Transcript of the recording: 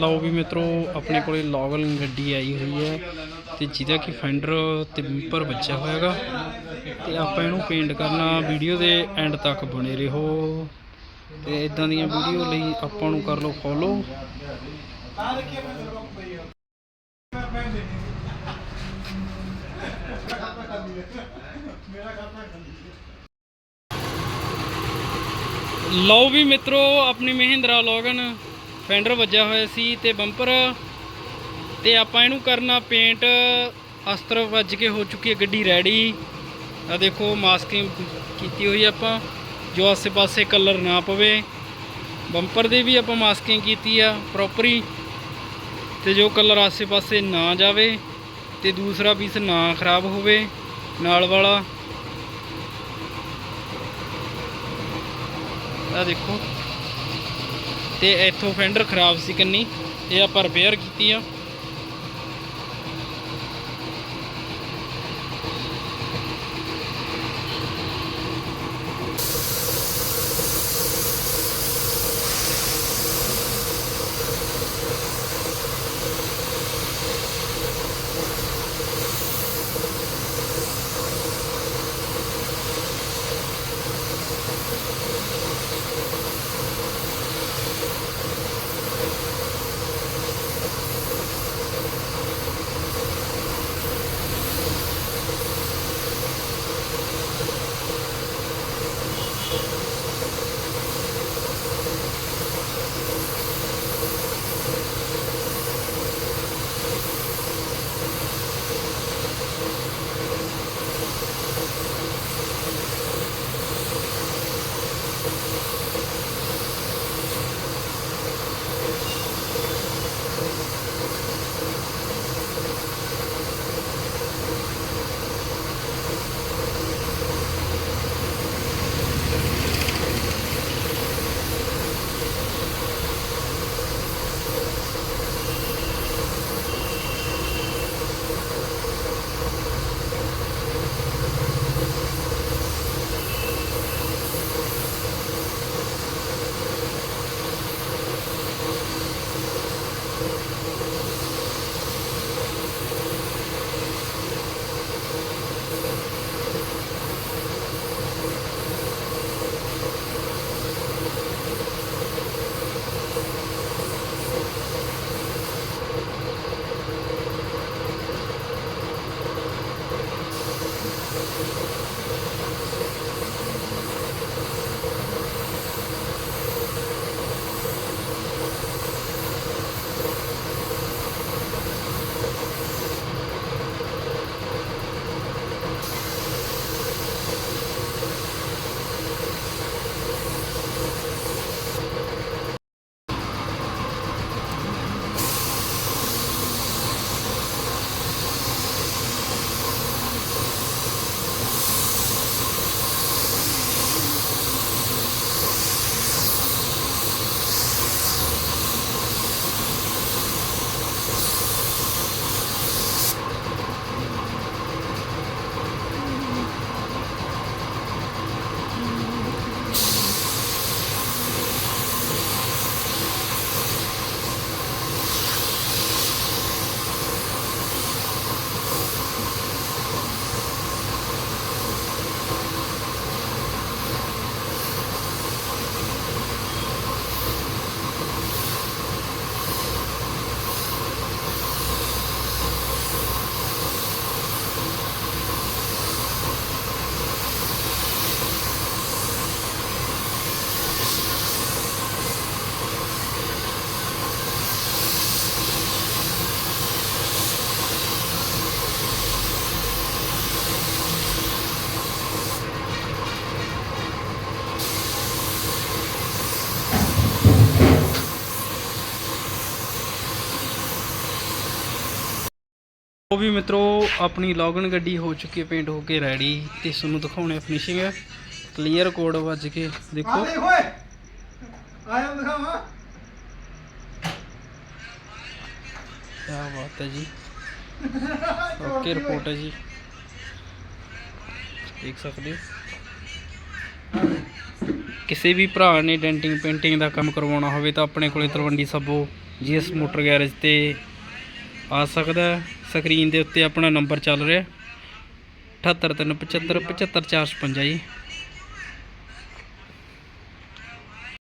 ਲਓ ਵੀ ਮਿੱਤਰੋ, ਆਪਣੇ ਕੋਲੇ ਲੌਗਲ ਗੱਡੀ ਆਈ ਹੋਈ ਹੈ ਤੇ ਜਿਹਦਾ ਕਿ ਫੈਂਡਰ ਤੇ ਬੰਪਰ ਵੱਜਿਆ ਹੋਇਆਗਾ ਤੇ ਆਪਾਂ ਇਹਨੂੰ ਪੇਂਟ ਕਰਨਾ ਵੀਡੀਓ ਦੇ ਐਂਡ ਤੱਕ ਬਣੇ ਰਹੋ। ਤੇ ਇਦਾਂ ਦੀਆਂ ਵੀਡੀਓ ਲਈ ਆਪਾਂ ਨੂੰ ਕਰ ਲਓ ਫੋਲੋ ਲਓ ਵੀ ਮਿੱਤਰੋ, ਆਪਣੀ ਮਹਿੰਦਰਾ ਲੋਗਨ। ਫੈਂਡਰ ਵੱਜਿਆ ਹੋਇਆ ਸੀ ਤੇ ਬੰਪਰ ਤੇ ਆਪਾਂ ਇਹਨੂੰ ਕਰਨਾ ਪੇਂਟ। ਅਸਤਰ ਵੱਜ ਕੇ ਹੋ ਚੁੱਕੀ ਹੈ ਗੱਡੀ ਰੈਡੀ। ਆ ਦੇਖੋ ਮਾਸਕਿੰਗ ਕੀਤੀ ਹੋਈ ਆਪਾਂ। ਜੋ ਆਸੇ-ਪਾਸੇ ਕਲਰ ਨਾ ਪਵੇ। ਬੰਪਰ ਦੇ ਵੀ ਆਪਾਂ ਮਾਸਕਿੰਗ ਕੀਤੀ ਆ ਪ੍ਰੋਪਰੀ ਤੇ ਜੋ ਕਲਰ ਆਸੇ-ਪਾਸੇ ਨਾ ਜਾਵੇ ਤੇ ਦੂਸਰਾ ਪੀਸ ਨਾ ਖਰਾਬ ਹੋਵੇ, ਨਾਲ ਵਾਲਾ। ਆ ਦੇਖੋ। ਤੇ ਇੱਥੋਂ ਫੈਂਡਰ ਖਰਾਬ ਸੀ ਕੰਨੀ ਇਹ ਆਪਾਂ ਰਿਪੇਅਰ ਕੀਤੀ ਆ। ਉਹ ਵੀ ਮਿੱਤਰੋ ਆਪਣੀ ਲੌਗਨ ਗੱਡੀ ਹੋ ਚੁੱਕੀ ਹੈ ਪੇਂਟ ਹੋ ਕੇ ਰੈਡੀ ਤੇ ਤੁਹਾਨੂੰ ਦਿਖਾਉਣੇ ਫਿਨਿਸ਼ਿੰਗ ਹੈ ਕਲੀਅਰ ਕੋਡ ਵੱਜ ਕੇ ਦੇਖੋ। ਆਇਆ ਦਿਖਾਵਾ। ਕੀ ਬਾਤ ਹੈ ਜੀ। ਓਕੇ ਰਿਪੋਰਟ ਹੈ ਜੀ। ਦੇਖ ਸਕਦੇ ਹੋ। ਕਿਸੇ ਵੀ ਭਰਾ ਨੇ ਡੈਂਟਿੰਗ ਪੇਂਟਿੰਗ ਦਾ ਕੰਮ ਕਰਵਾਉਣਾ ਹੋਵੇ ਤਾਂ ਆਪਣੇ ਕੋਲੇ Talwandi Sabo GS motor garage ਤੇ ਆ ਸਕਦਾ ਹੈ। ਸਕਰੀਨ ਦੇ ਉੱਤੇ ਆਪਣਾ ਨੰਬਰ ਚੱਲ ਰਿਹਾ 78375 75455 ਜੀ।